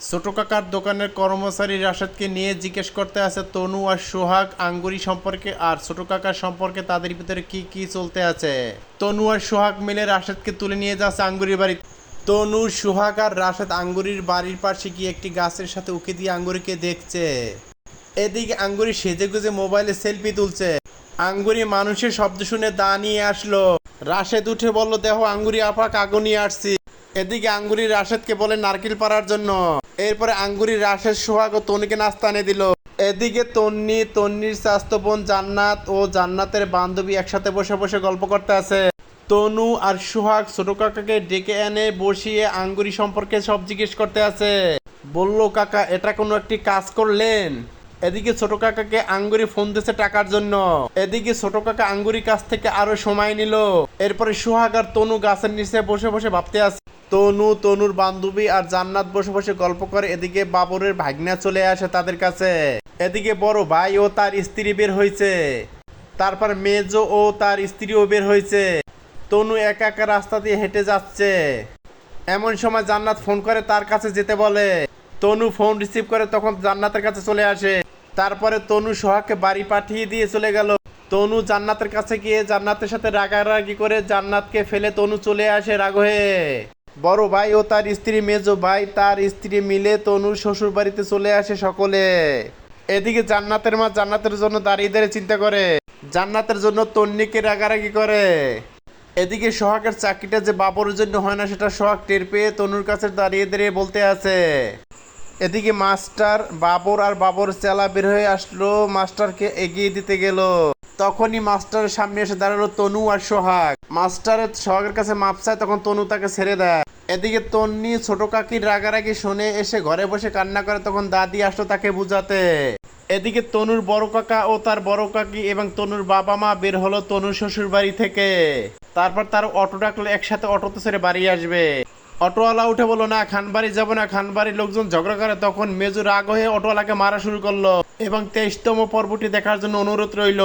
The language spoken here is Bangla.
ছোট কাকার দোকানের কর্মচারী রাশেদকে নিয়ে জিজ্ঞেস করতে আছে তনু আর সোহাগ আঙ্গুরি সম্পর্কে, আর ছোট কাকার সম্পর্কে তাদের ভিতরে কি কি চলতে আছে? তনু আর সোহাগ মিলে রাশেদকে তুলে নিয়ে যাচ্ছে আঙ্গুরির বাড়ি। তনু, সোহাগ আর রাশেদ আঙ্গুরির বাড়ির পাশে গিয়ে একটি গাছের সাথে উকি দিয়ে আঙ্গুরিকে দেখছে। এদিকে আঙ্গুরি সেজে গুজে মোবাইলে সেলফি তুলছে। আঙ্গুরি মানুষের শব্দ শুনে দা নিয়ে আসলো। রাশেদ উঠে বলল, দেহ, আঙ্গুরি, আপা কাগো নিয়ে আসছি। এদিকে আঙ্গুরি রাশেদকে বলে, নারকেল পাড়ার জন্য। এরপরে আঙ্গুরি রাশেদ সোহাগ ও তনিকে নাস্তা এনে দিল। এদিকে তন্নি, তন্নির স্বাস্থ্য বোন জান্নাত ও জান্নাতের বান্ধবী একসাথে বসে বসে গল্প করতে আছে। তনু আর সোহাগ ছোট কাকাকে ডেকে এনে বসিয়ে আঙ্গুরি সম্পর্কে সব জিজ্ঞেস করতে আছে। বলল, কাকা, এটা কোনো একটি কাজ করলেন? এদিকে ছোট কাকাকে আঙ্গুরি ফোন দিছে টাকার জন্য। এদিকে ছোট কাকা আঙ্গুরি কাছ থেকে আরও সময় নিল। এরপরে সোহাগ আর তনু গাছের নিচে বসে বসে ভাবতে আছে। তনু, তনুর বান্ধবী আর জান্নাত বসে বসে গল্প করে। এদিকে বাবরের ভাগনা চলে আসে তাদের কাছে। এদিকে বড় ভাই ও তার স্ত্রী বের হয়েছে তারপর মেজো ও তার স্ত্রীও বের হয়েছে তনু একা একা রাস্তা দিয়ে হেঁটে যাচ্ছে। এমন সময় জান্নাত ফোন করে তার কাছে যেতে বলে। তনু ফোন রিসিভ করে তখন জান্নাতের কাছে চলে আসে। তারপরে তনু সোহাগকে বাড়ি পাঠিয়ে দিয়ে চলে গেল। তনু জান্নাতের কাছে গিয়ে জান্নাতের সাথে রাগারাগি করে জান্নাতকে ফেলে তনু চলে আসে রাগ হয়ে। বড় ভাই ও তার স্ত্রী, মেজো ভাই, তার স্ত্রী মিলে তনুর শ্বশুর বাড়িতে চলে আসে সকলে। এদিকে জান্নাতের মা জান্নাতের জন্য দাঁড়িয়ে দাঁড়িয়ে চিন্তা করে। জান্নাতের জন্য তন্নিকে রাগারাগি করে। এদিকে সোহাগের চাকরিটা যে বাবরের জন্য হয় না, সেটা সোহাগ টের পেয়ে তনুর কাছে দাঁড়িয়ে দাঁড়িয়ে বলতে আছে। এদিকে মাস্টার বাবর আর বাবর চেলা বের হয়ে আসলো, মাস্টারকে এগিয়ে দিতে গেল। তখনই মাস্টারের সামনে এসে দাঁড়াল তনু আর সোহাগ। মাস্টারের সোহাগের কাছে মাপ চায়, তখন তনু তাকে ছেড়ে দেয়। এদিকে তন্নি ছোট কাকির রাগারাগি শুনে এসে ঘরে বসে কান্না করে, তখন দাদি আসলো তাকে বুঝাতে। এদিকে তনুর বড় কাকা ও তার বড় কাকি এবং তনুর বাবা মা বের হলো তনুর শ্বশুর বাড়ি থেকে। তারপর তার অটো ডাকলো, একসাথে অটোতে ছেড়ে বাড়ি আসবে। অটোওয়ালা উঠে বলল, না, খানবাড়ি যাব না। খানবাড়ির লোকজন ঝগড়া করে, তখন মেজু রাগ হয়ে অটোওয়ালাকে মারা শুরু করল এবং তেইশতম পর্বটি দেখার জন্য অনুরোধ রইল।